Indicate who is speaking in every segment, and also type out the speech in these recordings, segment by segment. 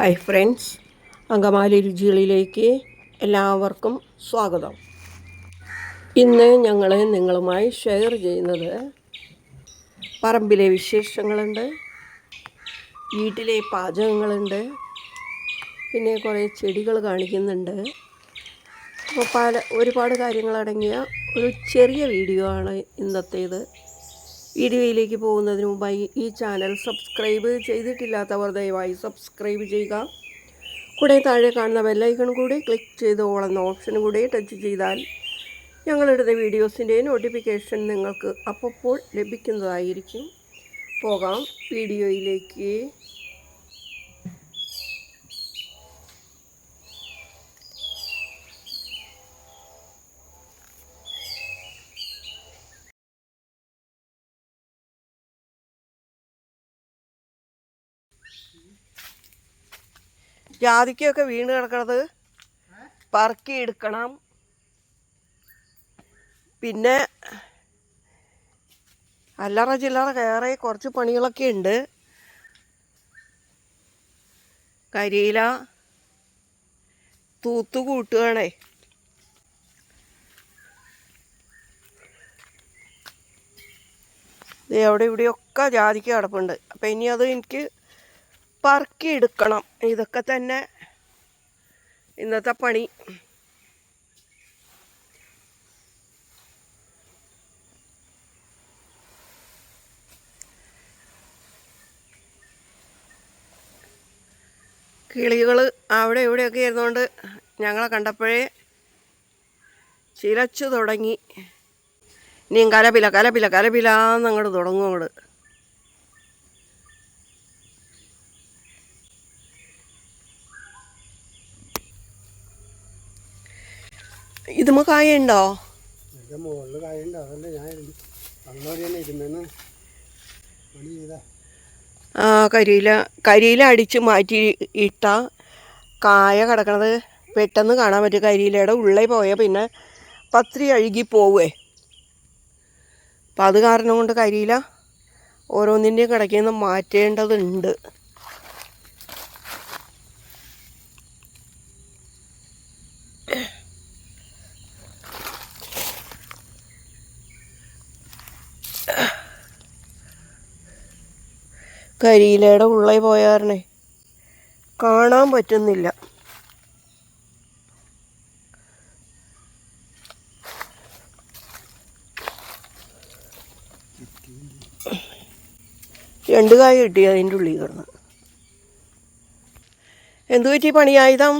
Speaker 1: Hi friends Angamaly രുചികളിലേക്ക് എല്ലാവർക്കും സ്വാഗതം. ഇന്ന് ഞങ്ങൾ നിങ്ങളുമായി ഷെയർ ചെയ്യുന്നത് പറമ്പിലെ വിശേഷങ്ങളുണ്ട് വീട്ടിലെ പാചകങ്ങളുണ്ട് പിന്നെ കുറേ ചെടികൾ കാണിക്കുന്നുണ്ട്. അപ്പോൾ പല ഒരുപാട് കാര്യങ്ങളടങ്ങിയ ഒരു ചെറിയ വീഡിയോ ആണ് ഇന്നത്തേത്. വീഡിയോയിലേക്ക് പോകുന്നതിന് മുമ്പായി ഈ ചാനൽ സബ്സ്ക്രൈബ് ചെയ്തിട്ടില്ലാത്തവർ ദയവായി സബ്സ്ക്രൈബ് ചെയ്യുക. കൂടെ താഴെ കാണുന്ന ബെല്ലൈക്കൺ കൂടി ക്ലിക്ക് ചെയ്ത് ഓളെന്ന ഓപ്ഷൻ കൂടി ടച്ച് ചെയ്താൽ ഞങ്ങളിടുന്ന വീഡിയോസിന്റെ നോട്ടിഫിക്കേഷൻ നിങ്ങൾക്ക് അപ്പോൾ ലഭിക്കുന്നതായിരിക്കും. പോകാം. വീഡിയോയിലേക്ക് ജാതിക്കൊക്കെ വീണ് കിടക്കണത് പറക്കി എടുക്കണം. പിന്നെ അല്ലറ ചില്ലറ കയറി കുറച്ച് പണികളൊക്കെ ഉണ്ട്. കരിയില തൂത്തു കൂട്ടുകയാണേ. ദേ അവിടെ ഇവിടെയൊക്കെ ജാതിക്ക് കിടപ്പുണ്ട്. അപ്പം ഇനി അത് എനിക്ക് പറക്കി എടുക്കണം ഇതൊക്കെ തന്നെ ഇന്നത്തെ പണി. കിളികൾ അവിടെ ഇവിടെയൊക്കെ ഇരുന്നുകൊണ്ട് ഞങ്ങളെ കണ്ടപ്പോഴേ ചിലച്ചു തുടങ്ങി. ഇനിയും കലപില കലപില കലപിലാന്ന് അങ്ങോട്ട് തുടങ്ങും അങ്ങോട്ട് ഇതുമ്മ കായുണ്ടോ
Speaker 2: എന്റെ മുകളിൽ കായുണ്ട് അതല്ല ഞാൻ തന്നെ ഇരുന്നെന്ന് പണി ചെയ്താ.
Speaker 1: ആ കരിയില കരിയില അടിച്ച് മാറ്റി ഇട്ട കായ കിടക്കണത് പെട്ടെന്ന് കാണാൻ പറ്റും. കരിയിലയുടെ ഉള്ളിൽ പോയാൽ പിന്നെ പത്രി അഴുകി പോവേ. അപ്പം അത് കാരണം കൊണ്ട് കരിയില ഓരോന്നിന്റെയും കിടക്കുന്ന മാറ്റേണ്ടതുണ്ട്. കരിയിലയുടെ ഉള്ളിൽ പോയാറിനെ കാണാൻ പറ്റുന്നില്ല. രണ്ട് കായ കിട്ടി അതിന്റെ ഉള്ളിൽ കിടന്ന്. എന്തു പറ്റി? പണിയായുധം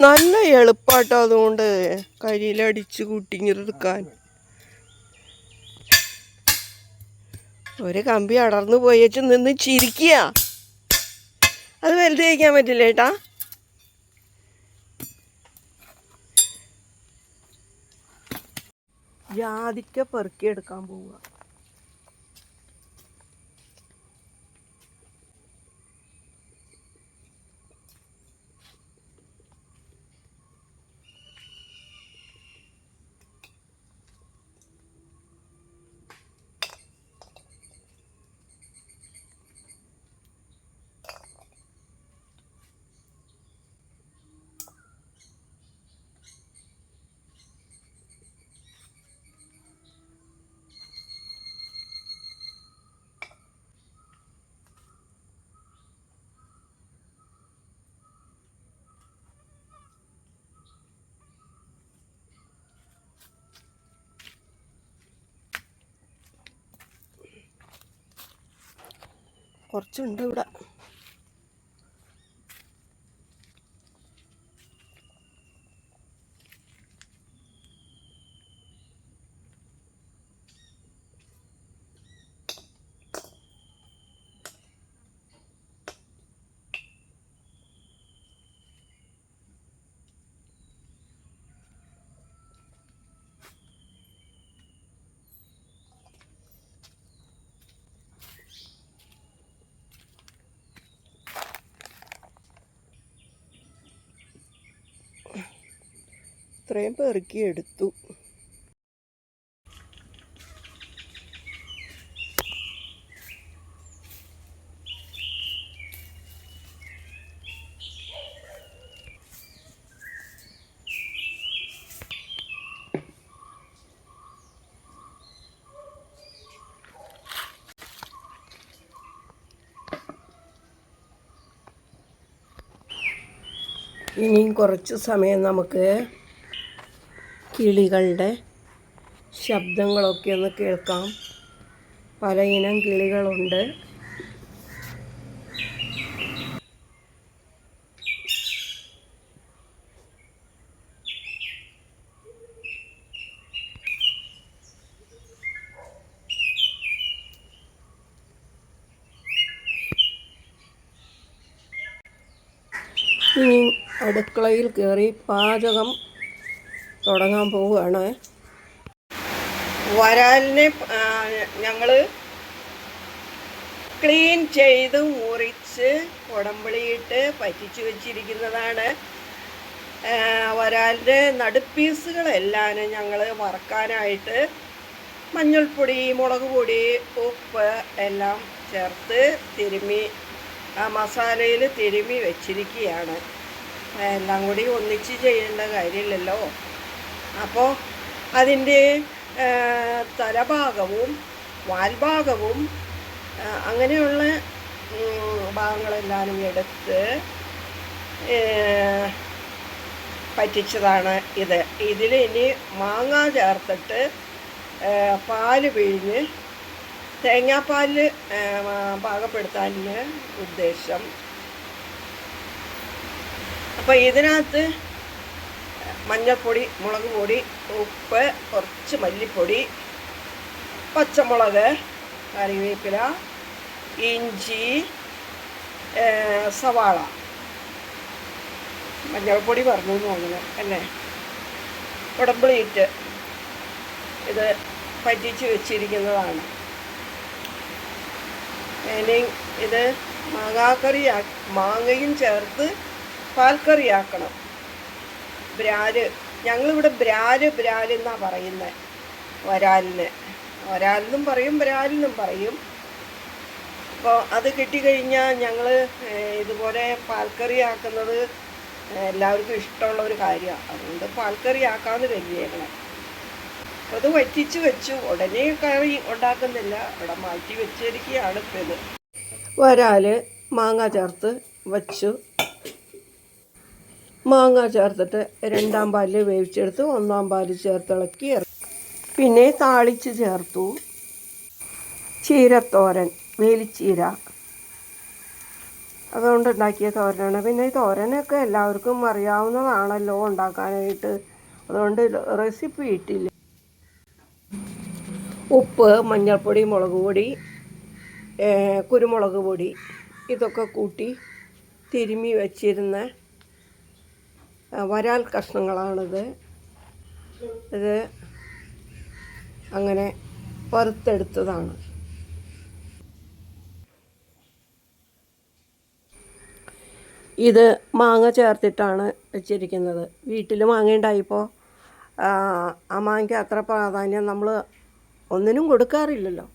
Speaker 1: നല്ല എളുപ്പാട്ടോ അതുകൊണ്ട് കരിയിലടിച്ച് കുട്ടിങ്ങിറക്കാൻ ഒരു കമ്പി അടർന്നു പോയേച്ച് നിന്ന് ചിരിക്കുക അത് വലുത് കഴിക്കാൻ പറ്റില്ല ഏട്ടാ? ജാതിക്ക പെറുക്കിയെടുക്കാൻ പോവുക കുറച്ചുണ്ട് ഇവിടെ. അത്രയും പെറുക്കിയെടുത്തു ഇനിയും കുറച്ച് സമയം നമുക്ക് കിളികളുടെ ശബ്ദങ്ങളൊക്കെ ഒന്ന് കേൾക്കാം. പല ഇനം കിളികളുണ്ട്. ഇനി അടുക്കളയിൽ കയറി പാചകം തുടങ്ങാൻ പോവുകയാണ്. വരാലിനെ ഞങ്ങൾ ക്ലീൻ ചെയ്ത് മുറിച്ച് കുടമ്പിളിയിട്ട് പറ്റിച്ചു വെച്ചിരിക്കുന്നതാണ്. വരാലിന്റെ നടുപ്പീസുകളെല്ലാം ഞങ്ങൾ വറക്കാനായിട്ട് മഞ്ഞൾപ്പൊടി മുളക് പൊടി ഉപ്പ് എല്ലാം ചേർത്ത് തിരുമി ആ മസാലയിൽ തിരുമ്മി വെച്ചിരിക്കുകയാണ്. എല്ലാം കൂടി ഒന്നിച്ച് ചെയ്യേണ്ട കാര്യമില്ലല്ലോ. അപ്പോൾ അതിന്റെ തലഭാഗവും വാൽഭാഗവും അങ്ങനെയുള്ള ഭാഗങ്ങളെല്ലാവരും ഭാഗങ്ങളെല്ലാം എടുത്ത് പറ്റിച്ചതാണ് ഇത്. ഇതിൽ ഇനി മാങ്ങ ചേർത്തിട്ട് പാൽ പിഴിഞ്ഞ് തേങ്ങാപ്പാൽ പാകപ്പെടുത്താൻ ഉദ്ദേശം. അപ്പോൾ ഇതിനകത്ത് മഞ്ഞൾപ്പൊടി മുളക് പൊടി ഉപ്പ് കുറച്ച് മല്ലിപ്പൊടി പച്ചമുളക് കറിവേപ്പില ഇഞ്ചി സവാള. മഞ്ഞൾപ്പൊടി പറഞ്ഞു തോന്നുന്നു അല്ലേ? ഉടമ്പിളിയിട്ട് ഇത് പറ്റിച്ച് വെച്ചിരിക്കുന്നതാണ്. ഇനി ഇത് മാങ്ങാക്കറി മാങ്ങയും ചേർത്ത് പാൽക്കറിയാക്കണം. ബ്രാൽ ഞങ്ങളിവിടെ ബ്രാര് ബ്രാര് എന്നാണ് പറയുന്നത് വരാലിന് വരാലെന്നും പറയും ബ്രാലെന്നും പറയും. അപ്പോൾ അത് കിട്ടിക്കഴിഞ്ഞാൽ ഞങ്ങൾ ഇതുപോലെ പാൽക്കറി ആക്കുന്നത് എല്ലാവർക്കും ഇഷ്ടമുള്ള ഒരു കാര്യമാണ് അതുകൊണ്ട് പാൽക്കറി ആക്കാമെന്ന് കരുതിയേക്കണം. അപ്പോൾ അത് വറ്റിച്ച് വെച്ചു. ഉടനെ കറി ഉണ്ടാക്കുന്നില്ല. അവിടെ മാറ്റി വെച്ചിരിക്കുകയാണ് ഇപ്പം ഇത്. വരാൽ മാങ്ങ ചേർത്ത് വച്ചു. മാങ്ങ ചേർത്തിട്ട് രണ്ടാം പാലിൽ വേവിച്ചെടുത്ത് ഒന്നാം പാൽ ചേർത്തിളക്കി പിന്നെ താളിച്ച് ചേർത്തു. ചീരത്തോരൻ വേലിച്ചീര. അതുകൊണ്ട് ഉണ്ടാക്കിയ തോരനാണ്. പിന്നെ ഈ തോരനൊക്കെ എല്ലാവർക്കും അറിയാവുന്നതാണല്ലോ ഉണ്ടാക്കാനായിട്ട്. അതുകൊണ്ട് റെസിപ്പി ഇട്ടില്ല ഉപ്പ് മഞ്ഞൾപ്പൊടി മുളക് പൊടി കുരുമുളക് പൊടി ഇതൊക്കെ കൂട്ടി തിരുമ്മി വച്ചിരുന്ന വരാൽ കഷ്ണങ്ങളാണിത്. ഇത് അങ്ങനെ വറുത്തെടുത്തതാണ്. ഇത് മാങ്ങ ചേർത്തിട്ടാണ് വെച്ചിരിക്കുന്നത്. വീട്ടിൽ മാങ്ങ ഉണ്ടായിപ്പോൾ ആ മാങ്ങയ്ക്ക് അത്ര പ്രാധാന്യം നമ്മൾ ഒന്നിനും കൊടുക്കാറില്ലല്ലോ.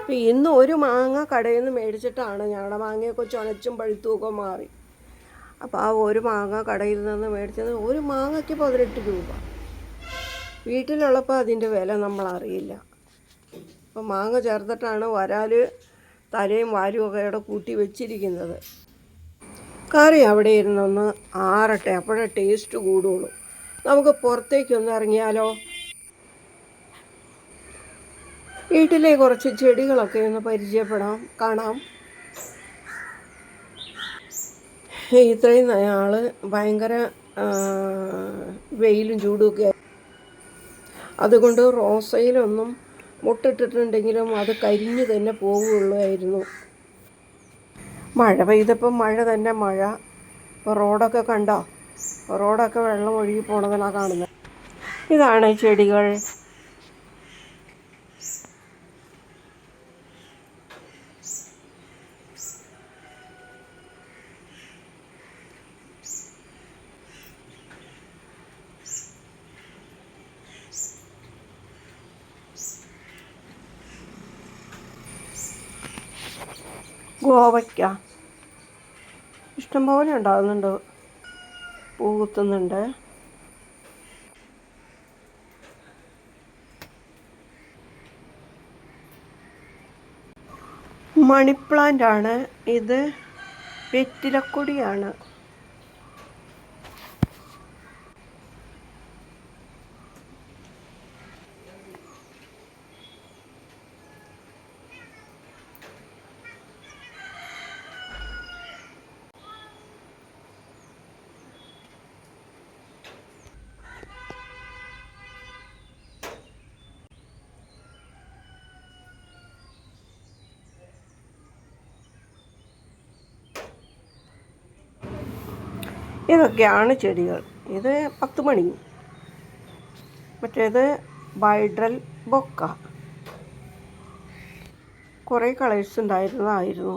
Speaker 1: ഇപ്പം ഇന്ന് ഒരു മാങ്ങ കടയിൽ നിന്ന് മേടിച്ചിട്ടാണ് ഞങ്ങളുടെ മാങ്ങയൊക്കെ ചുനച്ചും പഴുത്തുമൊക്കെ മാറി. അപ്പോൾ ആ ഒരു മാങ്ങ കടയിൽ നിന്ന് മേടിച്ചത് ഒരു മാങ്ങയ്ക്ക് പതിനെട്ട് രൂപ. വീട്ടിലുള്ളപ്പോൾ അതിന്റെ വില നമ്മൾ അറിയില്ല. അപ്പോൾ മാങ്ങ ചേർത്തിട്ടാണ് വരാൽ തലയും വാലും ഒക്കെ ഇവിടെ കൂട്ടി വെച്ചിരിക്കുന്നത്. കറി അവിടെ ഇരുന്നൊന്ന് ആറട്ടെ അപ്പോഴേ ടേസ്റ്റ് കൂടുള്ളൂ. നമുക്ക് പുറത്തേക്കൊന്ന് ഇറങ്ങിയാലോ? വീട്ടിലെ കുറച്ച് ചെടികളൊക്കെ ഒന്ന് പരിചയപ്പെടാം കാണാം. ഇത്രയും ആൾ ഭയങ്കര വെയിലും വെയിലും ചൂടുമൊക്കെ അതുകൊണ്ട് റോസയിലൊന്നും മുട്ടിട്ടിട്ടുണ്ടെങ്കിലും അത് കരിഞ്ഞു തന്നെ പോവുകയുള്ളായിരുന്നു. മഴ പെയ്തപ്പം മഴ തന്നെ മഴ. ഇപ്പോൾ റോഡൊക്കെ കണ്ടോ? റോഡൊക്കെ വെള്ളം ഒഴുകി പോണതിനാണ് കാണുന്നത് ഇതാണ് ചെടികൾ. ഗോവയ്ക്ക. ഇഷ്ടംപോലെ ഉണ്ടാകുന്നുണ്ട് പൂ കുത്തുന്നുണ്ട്. മണി പ്ലാന്റ് ആണ്. ഇത് വെറ്റിലക്കൊടിയാണ്. ഇതൊക്കെയാണ് ചെടികൾ. ഇത് പത്ത് മണി. മറ്റേത് ബൈഡ്രൽ ബൊക്ക. കുറേ കളേഴ്സ് ഉണ്ടായിരുന്നതായിരുന്നു.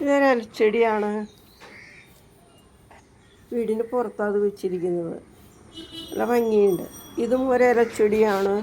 Speaker 1: ഇതൊരു ചെടിയാണ്. വീടിന് പുറത്താണ് അത് വെച്ചിരിക്കുന്നത്. നല്ല ഭംഗിയുണ്ട്. ഇതും ഒരു ഇലച്ചെടിയാണ്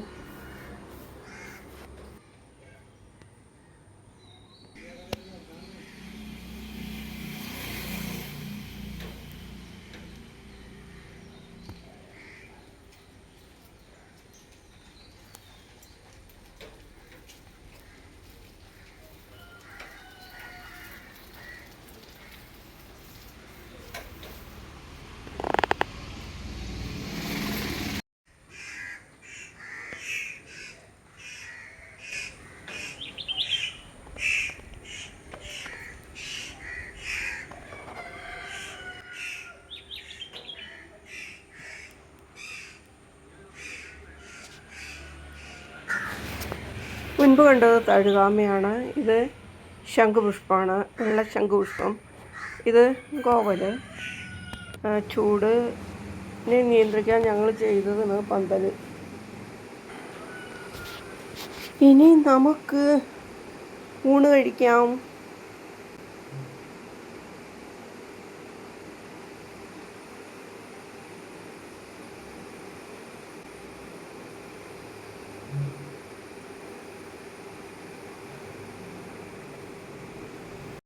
Speaker 1: മുൻപ് കണ്ടത് തഴുകാമയാണ് ഇത് ശംഖുപുഷ്പമാണ്. വെള്ള ശംഖുപുഷ്പം. ഇത് ഗോവൽ ചൂട് ചൂടിനെ നിയന്ത്രിക്കാൻ ഞങ്ങൾ ചെയ്തതാണ് പന്തൽ ഇനി നമുക്ക് ഊണ് കഴിക്കാം.